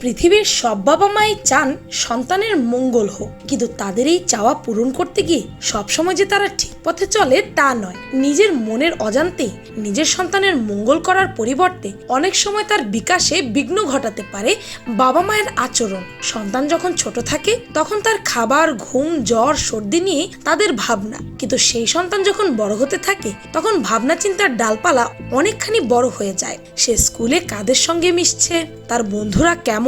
পৃথিবীর সব বাবা মাই চান সন্তানের মঙ্গল হোক। কিন্তু তাদের এই চাওয়া পূরণ করতে গিয়ে সবসময় যে তারা ঠিক পথে চলে, তা নয়। নিজের মনের অজান্তেই নিজের সন্তানের মঙ্গল করার পরিবর্তে অনেক সময় তার বিকাশে বিঘ্ন ঘটাতে পারে বাবা মায়ের আচরণ। সন্তান যখন ছোট থাকে, তখন তার খাবার, ঘুম, জ্বর, সর্দি নিয়ে তাদের ভাবনা। কিন্তু সেই সন্তান যখন বড় হতে থাকে, তখন ভাবনা চিন্তার ডালপালা অনেকখানি বড় হয়ে যায়। সে স্কুলে কাদের সঙ্গে মিশছে? তার বন্ধুরা কেমন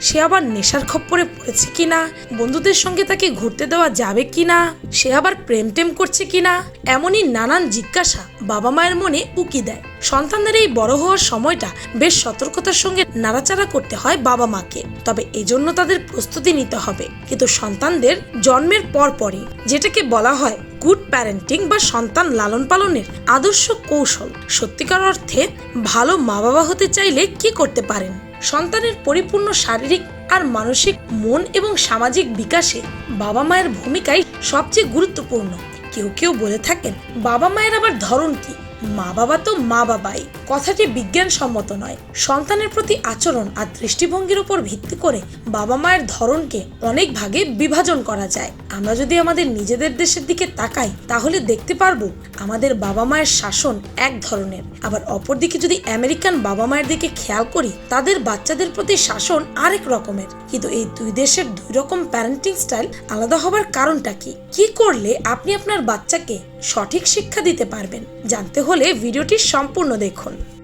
সে আবার নেশার খপ্পরে পড়েছে কিনা? বন্ধুদের সঙ্গে তাকে ঘুরতে দেওয়া যাবে কিনা? সে আবার প্রেম টেম করছে কিনা? এমনই নানান জিজ্ঞাসা। বাবা মায়ের মনে উকি দেয়। সন্তানদের এই বড় হওয়ার সময়টা বেশ সতর্কতার সঙ্গে নাড়াচাড়া করতে হয় বাবা মাকে। তবে এজন্য তাদের প্রস্তুতি নিতে হবে। কিন্তু সন্তানদের জন্মের পর পরই যেটাকে বলা হয় গুড প্যারেন্টিং বা সন্তান লালন পালনের আদর্শ কৌশল। সত্যিকার অর্থে ভালো মা বাবা হতে চাইলে কি করতে পারেন? সন্তানের পরিপূর্ণ শারীরিক আর মানসিক মন এবং সামাজিক বিকাশে বাবা মায়ের ভূমিকাই সবচেয়ে গুরুত্বপূর্ণ। কেউ কেউ বলে থাকেন বাবা মায়ের আবার ধরন কি? মা বাবা তো মা বাবাই কথাটি বিজ্ঞানসম্মত নয়। সন্তানের প্রতি আচরণ আর দৃষ্টিভঙ্গির উপর ভিত্তি করে বাবা মায়ের ধরনকে অনেক ভাগে বিভাজন করা যায়। আমরা যদি আমাদের নিজেদের দেশের দিকে তাকাই, তাহলে দেখতে পারব আমাদের বাবা মায়ের শাসন এক ধরনের। আবার অপরদিকে যদি আমেরিকান বাবা মায়ের দিকে খেয়াল করি, তাদের বাচ্চাদের প্রতি শাসন আরেক রকমের। কিন্তু এই দুই দেশের দুই রকম প্যারেন্টিং স্টাইল আলাদা হবার কারণটা কি? কি করলে আপনি আপনার বাচ্চাকে সঠিক শিক্ষা দিতে পারবেন। জানতে হলে ভিডিওটি সম্পূর্ণ দেখুন।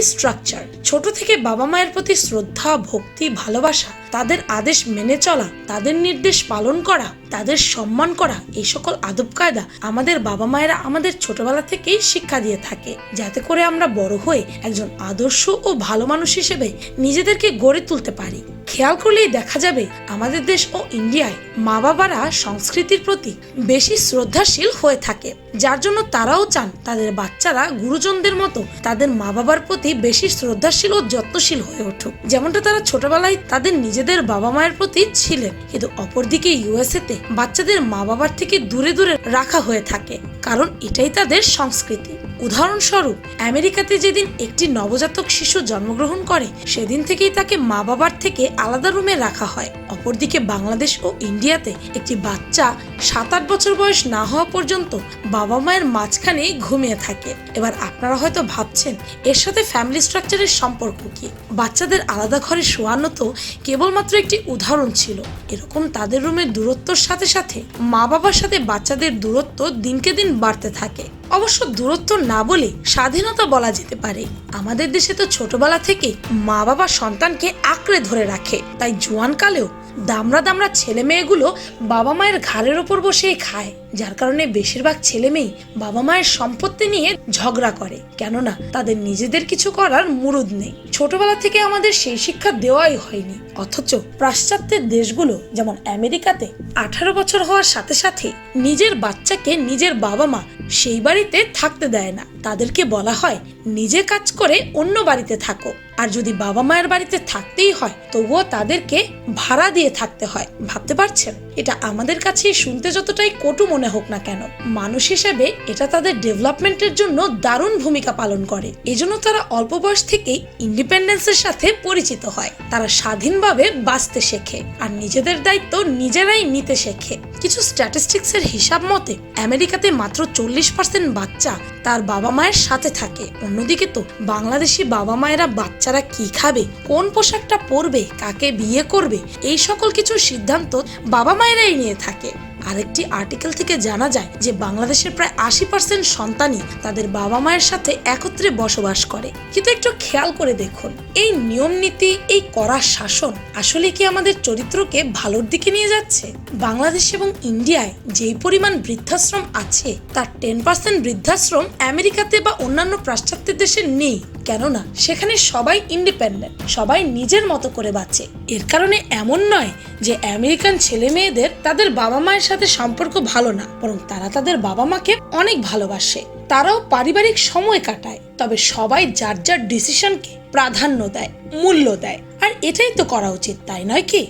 ফ্যামিলি স্ট্রাকচার ছোট থেকে বাবা মায়ের প্রতি শ্রদ্ধা, ভক্তি, ভালোবাসা, তাদের আদেশ মেনে চলা, তাদের নির্দেশ পালন করা, তাদের সম্মান করা, এই সকল আদব কায়দা আমাদের বাবা মায়েরা আমাদের ছোটবেলা থেকেই শিক্ষা দিয়ে থাকে। যাতে করে আমরা বড় হয়ে একজন আদর্শ ও ভালো মানুষ হিসেবে নিজেদেরকে গড়ে তুলতে পারি। খেয়াল করলেই দেখা যাবে আমাদের দেশ ও ইন্ডিয়ায় মা বাবারা সংস্কৃতির প্রতি বেশি শ্রদ্ধাশীল হয়ে থাকে। যার জন্য তারাও চান তাদের বাচ্চারা গুরুজনদের মতো তাদের মা বাবার প্রতি বেশি শ্রদ্ধাশীল ও যত্নশীল হয়ে উঠুক। যেমনটা তারা ছোটবেলায় তাদের নিজেদের বাবা মায়ের প্রতি ছিলেন, কিন্তু অপরদিকে ইউএসএতে বাচ্চাদের মা বাবার থেকে দূরে দূরে রাখা হয়ে থাকে, কারণ এটাই তাদের সংস্কৃতি। উদাহরণস্বরূপ, আমেরিকাতে যেদিন একটি নবজাতক শিশু জন্মগ্রহণ করে, সেদিন থেকেই তাকে মা বাবার থেকে আলাদা রুমে রাখা হয়। অপরদিকে বাংলাদেশ ও ইন্ডিয়াতে একটি বাচ্চা সাত আট বছর বয়স না হওয়া পর্যন্ত বাবা মায়ের মাঝখানে ঘুমিয়ে থাকে। এবার আপনারা হয়তো ভাবছেন, এর সাথে ফ্যামিলি স্ট্রাকচারের সম্পর্ক কি? বাচ্চাদের আলাদা ঘরে শোয়ানো তো কেবলমাত্র একটি উদাহরণ ছিল। এরকম তাদের রুমের দূরত্বর সাথে সাথে মা বাবার সাথে বাচ্চাদের দূরত্ব দিনকে দিন বাড়তে থাকে। অবশ্য দূরত্ব না বলে স্বাধীনতা বলা যেতে পারে। আমাদের দেশে তো ছোটবেলা থেকে মা বাবা সন্তানকে আঁকড়ে ধরে রাখে। তাই জোয়ানকালেও দামরা দামরা ছেলে মেয়েগুলো বাবা মায়ের ঘাড়ের ওপর বসেই খায়। যার কারণে বেশিরভাগ ছেলে মেয়ে বাবা মায়ের সম্পত্তি নিয়ে ঝগড়া করে। কেননা তাদের নিজেদের কিছু করার মুরুদ নেই। ছোটবেলা থেকে আমাদের সেই শিক্ষা দেওয়াই হয়নি। অথচ পাশ্চাত্যের দেশগুলো যেমন আমেরিকাতে আঠারো বছর হওয়ার সাথে সাথে নিজের বাচ্চাকে নিজের বাবা মা সেই বাড়িতে থাকতে দেয় না। তাদেরকে বলা হয়, নিজে কাজ করে অন্য বাড়িতে থাকো। আর যদি বাবা মায়ের বাড়িতে থাকতেই হয়, তবুও তাদেরকে ভাড়া দিয়ে থাকতে হয়। ভাবতে পারছেন? এটা আমাদের কাছে শুনতে যতটাই কটু মনে হোক না কেন, মানুষ হিসেবে এটা তাদের ডেভেলপমেন্টের জন্য দারুণ ভূমিকা পালন করে। এজন্য তারা অল্প বয়স থেকেই ইন্ডিপেন্ডেন্সের সাথে পরিচিত হয়। তারা স্বাধীনভাবে বাঁচতে শেখে আর নিজেদের দায়িত্ব নিজেরাই নিতে শেখে। কিছু স্ট্যাটিস্টিক্স এর হিসাব মতে, আমেরিকাতে মাত্র চল্লিশ পার্সেন্ট বাচ্চা তার বাবা মায়ের সাথে থাকে। অন্যদিকে তো, বাংলাদেশি বাবা মায়েরা বাচ্চারা কি খাবে, কোন পোশাকটা পরবে, কাকে বিয়ে করবে, এই সকল কিছু সিদ্ধান্ত বাবা মায়েরাই নিয়ে থাকে। আরেকটি আর্টিকেল থেকে জানা যায় যে বাংলাদেশের প্রায় আশি পার্সেন্ট সন্তানই তাদের বাবা মায়ের সাথে একত্রে বসবাস করে। কিন্তু একটু খেয়াল করে দেখুন, এই নিয়ম নীতি, এই কড়া শাসন আসলে কি আমাদের চরিত্রকে ভালোর দিকে নিয়ে যাচ্ছে? বাংলাদেশ এবং ইন্ডিয়ায় যেই পরিমাণ বৃদ্ধাশ্রম আছে, তার টেন পার্সেন্ট বৃদ্ধাশ্রম আমেরিকাতে বা অন্যান্য পাশ্চাত্য দেশে নেই। কেননা সেখানে সবাই ইন্ডিপেন্ডেন্ট সবাই নিজের মতো করে বাঁচে। এর কারণে এমন নয় যে আমেরিকান ছেলে মেয়েদের তাদের বাবা মায়ের সাথে সম্পর্ক ভালো না, বরং তারা তাদের বাবা মাকে অনেক ভালোবাসে। তারাও পারিবারিক সময় কাটায়, তবে সবাই যার যার ডিসিশনকে প্রাধান্য দেয়, মূল্য দেয়। আর এটাই তো করা উচিত, তাই নয় কি?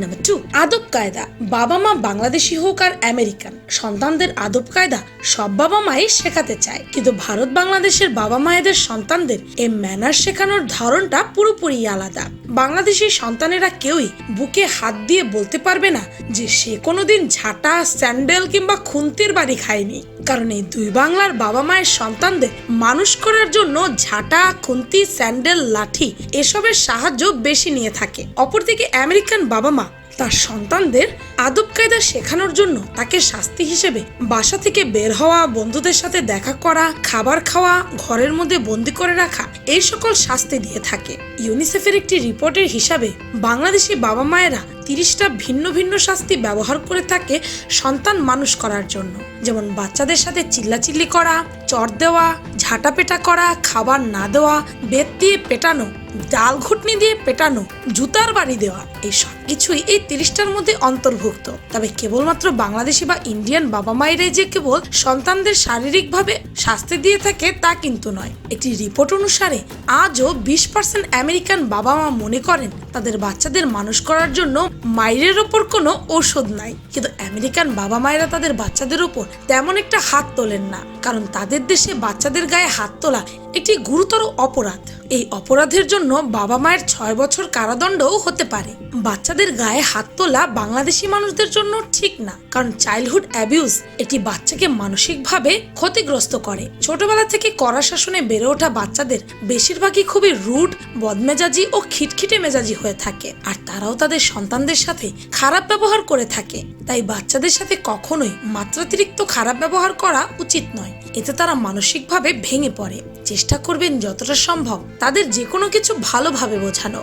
নাম্বার টু আদব কায়দা। বাবা মা বাংলাদেশি হোক আর আমেরিকান, সন্তানদের আদব কায়দা সব বাবা মাই শেখাতে চায়। কিন্তু ভারত বাংলাদেশের বাবা মায়েদের সন্তানদের এই ম্যানার শেখানোর ধরনটা পুরোপুরি আলাদা। বাংলাদেশি সন্তানেরা কেউই বুকে হাত দিয়ে বলতে পারবে না যে সে কোনোদিন ঝাঁটা, স্যান্ডেল কিংবা খুন্তির বাড়ি খায়নি। কারণ এই দুই বাংলার বাবা মায়ের সন্তানদের মানুষ করার জন্য ঝাঁটা, খুন্তি, স্যান্ডেল, লাঠি এসবের সাহায্য বেশি নিয়ে থাকে। অপরদিকে আমেরিকান বাবা মা তার সন্তানদের আদব কায়দা শেখানোর জন্য তাকে শাস্তি হিসেবে বাসা থেকে বের হওয়া, বন্ধুদের সাথে দেখা করা, খাবার খাওয়া, ঘরের মধ্যে বন্দি করে রাখা, এই সকল শাস্তি দিয়ে থাকে। ইউনিসেফের একটি রিপোর্টের হিসাবে বাংলাদেশি বাবা মায়েরা তিরিশটা ভিন্ন ভিন্ন শাস্তি ব্যবহার করে থাকে সন্তান মানুষ করার জন্য। যেমন বাচ্চাদের সাথে চিল্লাচিল্লি করা, চর দেওয়া, ঝাঁটাপেটা করা, খাবার না দেওয়া, বেত দিয়ে পেটানো, ডাল ঘুটনি দিয়ে পেটানো, জুতার বাড়ি দেওয়া এই সব কিছুই এই তিরিশটার মধ্যে অন্তর্ভুক্ত। তবে কেবলমাত্র বাংলাদেশি বা ইন্ডিয়ান বাবা মায়েরাই যে কেবল সন্তানদের শারীরিকভাবে শাস্তি দিয়ে থাকে তা কিন্তু নয়। একটি রিপোর্ট অনুসারে আজও বিশ পার্সেন্ট আমেরিকান বাবা মা মনে করেন তাদের বাচ্চাদের মানুষ করার জন্য মায়ের ওপর কোনো ঔষধ নাই। কিন্তু আমেরিকান বাবা মায়েরা তাদের বাচ্চাদের ওপর তেমন একটা হাত তোলেন না, কারণ তাদের দেশে বাচ্চাদের গায়ে হাত তোলা একটি গুরুতর অপরাধ। এই অপরাধের জন্য বাবা মায়ের ছয় বছর কারাদণ্ডও হতে পারে। বাচ্চাদের গায়ে হাত তোলা বাংলাদেশি মানুষদের জন্য ঠিক না, কারণ চাইল্ডহুড অ্যাবিউজ একটি বাচ্চাকে মানসিকভাবে ক্ষতিগ্রস্ত করে। ছোটবেলা থেকে কড়া শাসনে বেড়ে ওঠা বাচ্চাদের বেশিরভাগই খুবই রুড, বদমেজাজি ও খিটখিটে মেজাজি হয়ে থাকে, আর তারাও তাদের সন্তানদের সাথে খারাপ ব্যবহার করে থাকে। তাই বাচ্চাদের সাথে কখনোই মাত্রাতিরিক্ত খারাপ ব্যবহার করা উচিত নয়। এতে তারা মানসিকভাবে ভেঙে পড়ে। চেষ্টা করবেন যতটা সম্ভব তাদের যে কোনো কিছু ভালোভাবে বোঝানো।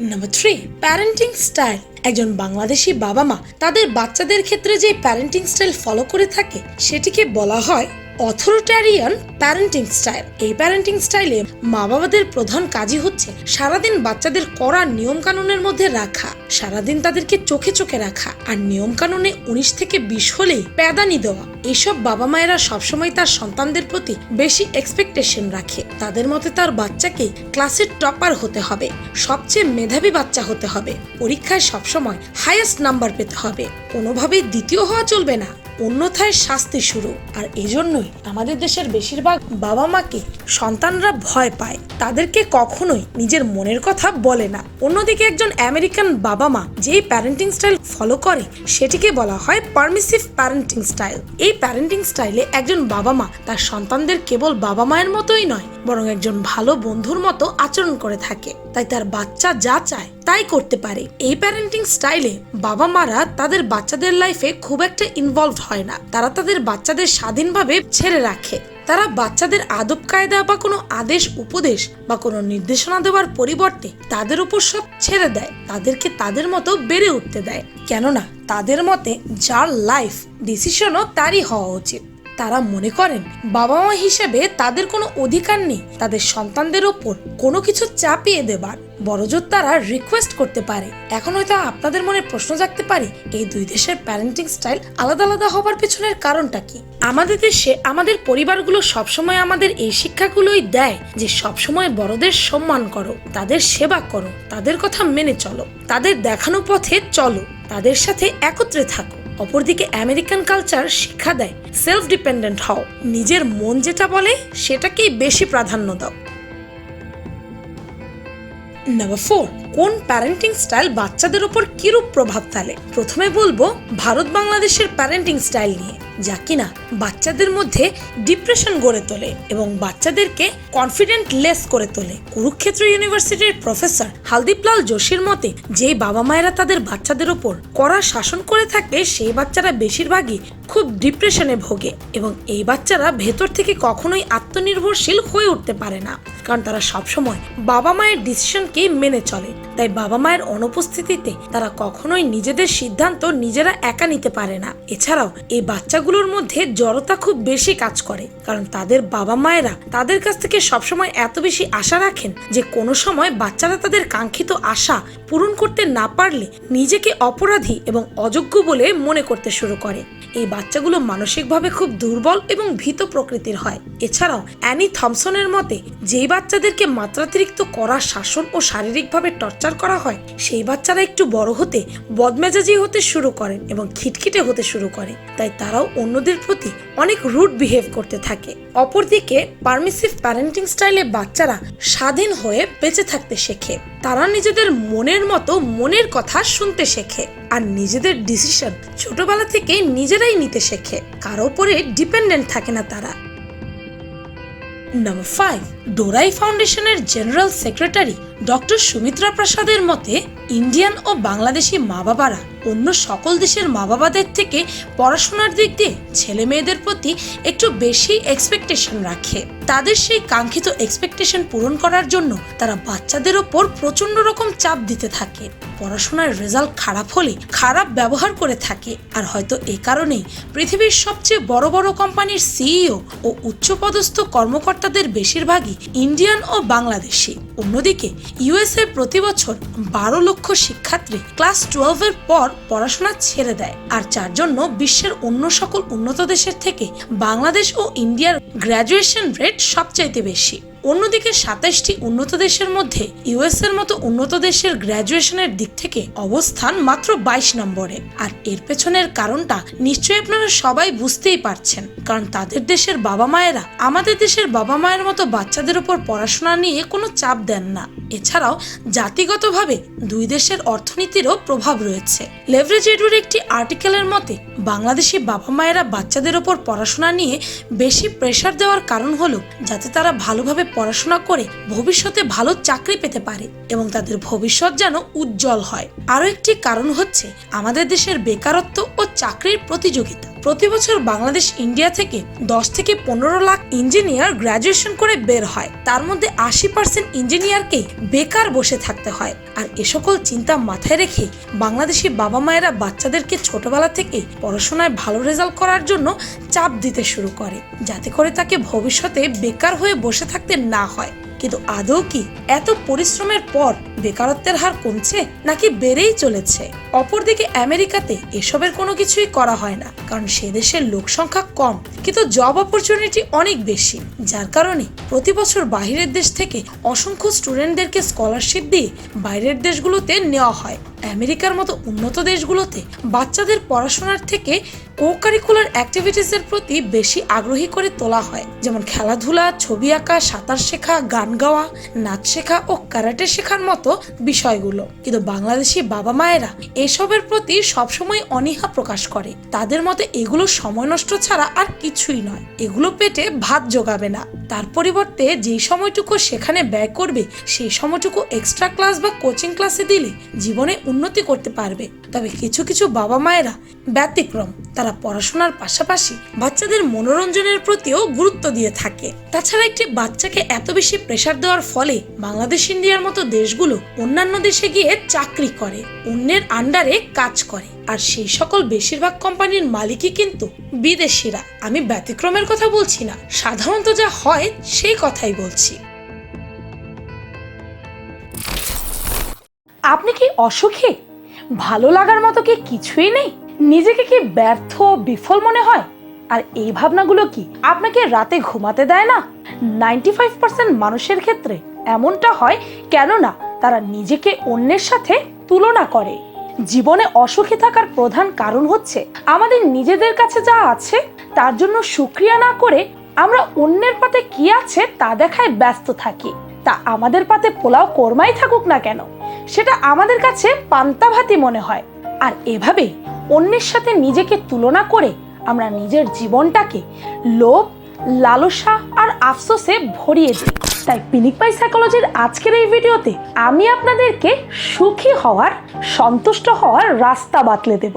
নাম্বার থ্রি প্যারেন্টিং স্টাইল একজন বাংলাদেশি বাবা মা তাদের বাচ্চাদের ক্ষেত্রে যে প্যারেন্টিং স্টাইল ফলো করে থাকে, সেটিকে বলা হয় অথরিটারিয়ান প্যারেন্টিং স্টাইল। এই প্যারেন্টিং স্টাইলে মা বাবাদের প্রধান কাজই হচ্ছে সারাদিন বাচ্চাদের কড়া নিয়ম কানুনের মধ্যে রাখা, সারাদিন তাদেরকে চোখে চোখে রাখা আর নিয়ম কানুনে উনিশ থেকে বিশ হলেই প্যাদানি দেওয়া। এইসব বাবা মায়েরা সবসময় তার সন্তানদের প্রতি বেশি এক্সপেকটেশন রাখে। তাদের মতে তার বাচ্চাকে ক্লাসের টপার হতে হবে, সবচেয়ে মেধাবী বাচ্চা হতে হবে। পরীক্ষায় সবসময় হায়েস্ট নাম্বার পেতে হবে। কোনোভাবেই দ্বিতীয় হওয়া চলবে না। অন্যথায় শাস্তি শুরু। আর এজন্যই আমাদের দেশের বেশিরভাগ বাবা মাকে সন্তানরা ভয় পায়। তাদেরকে কখনোই নিজের মনের কথা বলে না। অন্যদিকে একজন আমেরিকান বাবা মা যেই প্যারেন্টিং স্টাইল ফলো করে, সেটিকে বলা হয় পারমিসিভ প্যারেন্টিং স্টাইল এই প্যারেন্টিং স্টাইলে একজন বাবা মা তার সন্তানদের কেবল বাবা মায়ের মতোই নয়, বরং একজন ভালো বন্ধুর মতো আচরণ করে থাকে। তাই তার বাচ্চা যা চায় তাই করতে পারে। এই প্যারেন্টিং স্টাইলে বাবা মারা তাদের বাচ্চাদের লাইফে খুব একটা ইনভলভ হয় না। তারা তাদের বাচ্চাদের স্বাধীনভাবে ছেড়ে রাখে। তারা বাচ্চাদের আদব কায়দা বা কোনো আদেশ, উপদেশ বা কোনো নির্দেশনা দেওয়ার পরিবর্তে তাদের উপর সব ছেড়ে দেয়। তাদেরকে তাদের মতো বেড়ে উঠতে দেয়। কেননা তাদের মতে যার লাইফ ডিসিশনও তারই হওয়া উচিত। তারা মনে করেন বাবা মা হিসেবে তাদের কোনো অধিকার নেই। তাদের সন্তানদের ওপর কোনো কিছু চাপিয়ে দেবার। বড়জোর তারা রিকোয়েস্ট করতে পারে। এখন হয়তো আপনাদের মনে প্রশ্ন জাগতে পারে, এই দুই দেশের প্যারেন্টিং স্টাইল আলাদা আলাদা হবার পেছনের কারণটা কি? আমাদের দেশে আমাদের পরিবারগুলো সবসময় আমাদের এই শিক্ষাগুলোই দেয় যে সবসময় বড়দের সম্মান করো, তাদের সেবা করো, তাদের কথা মেনে চলো, তাদের দেখানো পথে চলো, তাদের সাথে একত্রে থাকো। অপরদিকে আমেরিকান কালচার শিক্ষা দেয় সেলফ ডিপেন্ডেন্ট হও। নিজের মন যেটা বলে, সেটাকেই বেশি প্রাধান্য দাও। নাম্বার ফোর কোন প্যারেন্টিং স্টাইল বাচ্চাদের উপর কিরূপ প্রভাব ফেলে? প্রথমে বলব, ভারত বাংলাদেশের প্যারেন্টিং স্টাইল নিয়ে, যা কিনা বাচ্চাদের মধ্যে ডিপ্রেশন গড়ে তোলে এবং বাচ্চাদেরকে কনফিডেন্ট লেস করে তোলে। কুরুক্ষেত্র ইউনিভার্সিটির প্রফেসর হালদীপলাল যোশীর মতে, যেই বাবা মায়েরা তাদের বাচ্চাদের ওপর কড়া শাসন করে থাকে সেই বাচ্চারা বেশিরভাগই খুব ডিপ্রেশনে ভোগে এবং এই বাচ্চারা ভেতর থেকে কখনোই আত্মনির্ভরশীল হয়ে উঠতে পারে না। কারণ তারা সবসময় বাবা মায়ের ডিসিশনকে মেনে চলে। তাই বাবা মায়ের অনুপস্থিতিতে তারা কখনোই নিজেদের সিদ্ধান্ত নিজেরা একা নিতে পারে না। এছাড়াও, এই বাচ্চাগুলোর মধ্যে জড়তা খুব বেশি কাজ করে, কারণ তাদের বাবা মায়েরা তাদের কাছ থেকে সবসময় এত বেশি আশা রাখেন যে কোনো সময় বাচ্চারা তাদের কাঙ্ক্ষিত আশা পূরণ করতে না পারলে নিজেকে অপরাধী এবং অযোগ্য বলে মনে করতে শুরু করে। এই বাচ্চাগুলো মানসিকভাবে খুব দুর্বল এবং ভীত প্রকৃতির হয়। এছাড়াও, অ্যানি থমসনের মতে, যেই বাচ্চাদেরকে মাত্রাতিরিক্ত করা শাসন ও শারীরিকভাবে টর্চার করা হয়, সেই বাচ্চারা একটু বড় হতে বদমেজাজি হতে শুরু করেন এবং খিটখিটে হতে শুরু করে। তাই তারাও অন্যদের প্রতি অনেক রুট বিহেভ করতে থাকে। অপরদিকে পারমিসিভ প্যারেন্টিং স্টাইলে বাচ্চারা স্বাধীন হয়ে বেঁচে থাকতে শেখে। তারা নিজেদের মনের মতো মনের কথা শুনতে শেখে আর নিজেদের ডিসিশন ছোটবেলা থেকে নিজেরাই নিতে শেখে। কারও উপরে ডিপেন্ডেন্ট থাকে না তারা। নাম্বার ফাইভ ডোরাই ফাউন্ডেশনের জেনারেল সেক্রেটারি ডক্টর সুমিত্রা প্রসাদের মতে, ইন্ডিয়ান ও বাংলাদেশি মা বাবারা অন্য সকল দেশের মা বাবাদের থেকে পড়াশোনার দিক দিয়ে ছেলে মেয়েদের প্রতি একটু বেশি এক্সপেকটেশন রাখে। তাদের সেই কাঙ্ক্ষিত এক্সপেকটেশন পূরণ করার জন্য তারা বাচ্চাদের ওপর প্রচণ্ড রকম চাপ দিতে থাকে। পড়াশোনার রেজাল্ট খারাপ হলে খারাপ ব্যবহার করে থাকে। আর হয়তো এ কারণেই পৃথিবীর সবচেয়ে বড় বড় কোম্পানির সিইও ও উচ্চপদস্থ কর্মকর্তাদের বেশিরভাগই ইন্ডিয়ান ও বাংলাদেশি। অন্যদিকে ইউএসএ প্রতি বছর বারো লক্ষ শিক্ষার্থী ক্লাস টুয়েলভের পর পড়াশোনা ছেড়ে দেয়। আর যার জন্য বিশ্বের অন্য সকল উন্নত দেশের থেকে বাংলাদেশ ও ইন্ডিয়ার গ্র্যাজুয়েশন রেট সবচাইতে বেশি। অন্যদিকে সাতাশটি উন্নত দেশের মধ্যে ইউএস এর মতো উন্নত দেশের গ্র্যাজুয়েশনের দিক থেকে অবস্থান মাত্র বাইশ নম্বরে। আর এর পেছনের কারণটা নিশ্চয়ই আপনারা সবাই বুঝতেই পারছেন। কারণ তাদের দেশের বাবা মায়েরা আমাদের দেশের বাবা মায়ের মতো বাচ্চাদের উপর পড়াশোনা নিয়ে কোনো চাপ দেন না। এছাড়াও জাতিগতভাবে দুই দেশের অর্থনীতিরও প্রভাব রয়েছে। লেভারেজ এডুর একটি আর্টিকেলের মতে বাংলাদেশি বাবা মায়েরা বাচ্চাদের ওপর পড়াশোনা নিয়ে বেশি প্রেশার দেওয়ার কারণ হল যাতে তারা ভালোভাবে পড়াশোনা করে ভবিষ্যতে ভালো চাকরি পেতে পারে এবং তাদের ভবিষ্যৎ যেন উজ্জ্বল হয়। আরও একটি কারণ হচ্ছে আমাদের দেশের বেকারত্ব ও চাকরির প্রতিযোগিতা। প্রতি বছর বাংলাদেশ ইন্ডিয়া থেকে দশ থেকে পনেরো লাখ ইঞ্জিনিয়ার গ্রাজুয়েশন করে বের হয়। তার মধ্যে আশি পার্সেন্ট ইঞ্জিনিয়ারকেই বেকার বসে থাকতে হয়। আর এ সকল চিন্তা মাথায় রেখে বাংলাদেশি বাবা মায়েরা বাচ্চাদেরকে ছোটবেলা থেকে পড়াশোনায় ভালো রেজাল্ট করার জন্য চাপ দিতে শুরু করে, যাতে করে তাকে ভবিষ্যতে বেকার হয়ে বসে থাকতে না হয়। কিন্তু আদৌ কি এত পরিশ্রমের পর বেকারত্বের হার কমছে নাকি বেড়েই চলেছে? অপরদিকে আমেরিকাতে এসবের কোনো কিছুই করা হয় না, কারণ সে দেশের লোক সংখ্যা কম, কিন্তু জব অপরচুনিটি অনেক বেশি, যার কারণে প্রতি বছর বাইরের দেশ থেকে অসংখ্য স্টুডেন্টদেরকে স্কলারশিপ দিয়ে বাইরের দেশগুলোতে নেওয়া হয়। আমেরিকার মতো উন্নত দেশগুলোতে বাচ্চাদের পড়াশোনার থেকে কো কারিকুলার অ্যাক্টিভিটিসের প্রতি বেশি আগ্রহী করে তোলা হয়, যেমন খেলাধুলা, ছবি আঁকা, সাঁতার শেখা, গান গাওয়া, নাচ শেখা ও ক্যারাটে শেখার মতো। বিষয়গুলো। কিন্তু বাংলাদেশি বাবা মায়েরা এসবের প্রতি সবসময় অনীহা প্রকাশ করে। তাদের মতে এগুলো সময় নষ্ট ছাড়া আর কিছুই নয়। এগুলো পেটে ভাত জোগাবে না। তার পরিবর্তে যেই সময়টুকু সেখানে ব্যয় করবে, সেই সময়টুকু এক্সট্রা ক্লাস বা কোচিং ক্লাসে দিলে জীবনে উন্নতি করতে পারবে। তবে কিছু কিছু বাবা মায়েরা ব্যতিক্রম। তারা পড়াশোনার পাশাপাশি বাচ্চাদের মনোরঞ্জনের প্রতিও গুরুত্ব দিয়ে থাকে। তাছাড়া একটি বাচ্চাকে এত বেশি প্রেশার দেওয়ার ফলে বাংলাদেশ ইন্ডিয়ার মতো দেশগুলো অন্যান্য দেশে গিয়ে চাকরি করে, অন্যের আন্ডারে কাজ করে। আর সেই সকল বেশিরভাগ কোম্পানির মালিকই কিন্তু বিদেশিরা। আমি ব্যতিক্রমের কথা বলছি না, সাধারণত যা হয় সেই কথাই বলছি। আপনি কি অসুখী? ভালো লাগার মতো কি কিছুই নেই? নিজেকে কি ব্যর্থ বিফল মনে হয়? আর এই ভাবনাগুলো কি আপনাকে রাতে ঘুমাতে দেয় না? নাইনটি ফাইভ পার্সেন্ট মানুষের ক্ষেত্রে এমনটা হয় কেননা তারা নিজেকে অন্যের সাথে তুলনা করে। জীবনে অসুখী থাকার প্রধান কারণ হচ্ছে আমাদের নিজেদের কাছে যা আছে, তার জন্য সুক্রিয়া না করে আমরা অন্যের পাতে কি আছে তা দেখায় ব্যস্ত থাকি। তা আমাদের পাতে পোলাও কোরমাই থাকুক না কেন, সেটা আমাদের কাছে পান্তা ভাতি মনে হয়। আর এভাবে অন্যের সাথে নিজেকে তুলনা করে আমরা নিজের জীবনটাকে লোভ লালসা আর আফসোসে ভরিয়ে দিই। তাই পিনিক পাই সাইকোলজির আজকের এই ভিডিওতে আমি আপনাদেরকে সুখী হওয়ার, সন্তুষ্ট হওয়ার রাস্তা বাতলে দেব।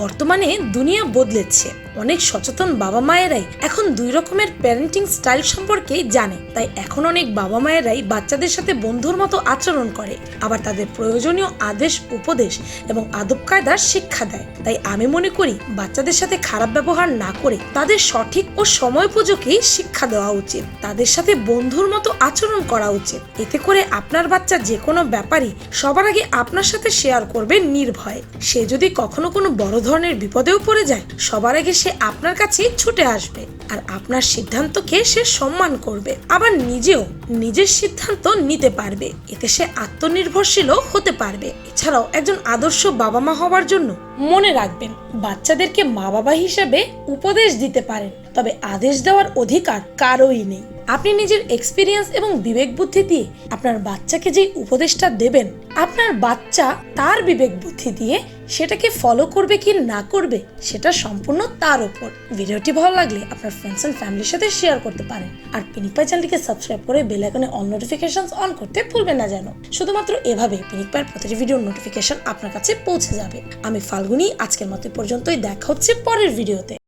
বর্তমানে দুনিয়া বদলেছে। অনেক সচেতন বাবা মায়েরাই এখন দুই রকমের প্যারেন্টিং স্টাইল সম্পর্কে জানে। তাই এখন অনেক বাবা মায়েরাই বাচ্চাদের সাথে বন্ধুর মতো আচরণ করে, আবার তাদের প্রয়োজনীয় আদেশ, উপদেশ এবং আদব কায়দার শিক্ষা দেয়। তাই আমি মনে করি বাচ্চাদের সাথে খারাপ ব্যবহার না করে তাদের সঠিক ও সময়োপযোগী শিক্ষা দেওয়া উচিত। তাদের সাথে বন্ধুর মতো আচরণ করা উচিত। এতে করে আপনার বাচ্চা যে কোনো ব্যাপারই সবার আগে আপনার সাথে শেয়ার করবে নির্ভয়ে। সে যদি কখনো কোনো বড় ধরনের বিপদেও পড়ে যায়, সবার আগে সে আপনার কাছেই ছুটে আসবে আর আপনার সিদ্ধান্তকে সে সম্মান করবে। আবার নিজেও নিজের সিদ্ধান্ত নিতে পারবে। এতে সে আত্মনির্ভরশীলও হতে পারবে। এছাড়াও একজন আদর্শ বাবা মা হওয়ার জন্য মনে রাখবেন, বাচ্চাদেরকে মা বাবা হিসাবে উপদেশ দিতে পারেন। তবে আদেশ দেওয়ার অধিকার কারোই নেই। আপনি নিজের এক্সপিরিয়েন্স এবং বিবেক বুদ্ধি দিয়ে আপনার বাচ্চাকে যে উপদেশটা দেবেন, আপনার বাচ্চা তার বিবেক বুদ্ধি দিয়ে সেটাকে ফলো করবে কি না করবে, সেটা সম্পূর্ণ তার উপর। ভিডিওটি ভালো লাগলে আপনার ফ্রেন্ডস এন্ড ফ্যামিলির সাথে শেয়ার করতে পারেন। আর পিনিক পাই চ্যানেলটিকে সাবস্ক্রাইব করে বেল আইকনে অল নোটিফিকেশনস অন করতে ভুলবেন না যেন। শুধুমাত্র এভাবে পিনিক পায়ের প্রতিটি ভিডিওর নোটিফিকেশন আপনার কাছে পৌঁছে যাবে। আমি ফাল্গুনি, আজকের মতো পর্যন্তই, দেখা হচ্ছে পরের ভিডিওতে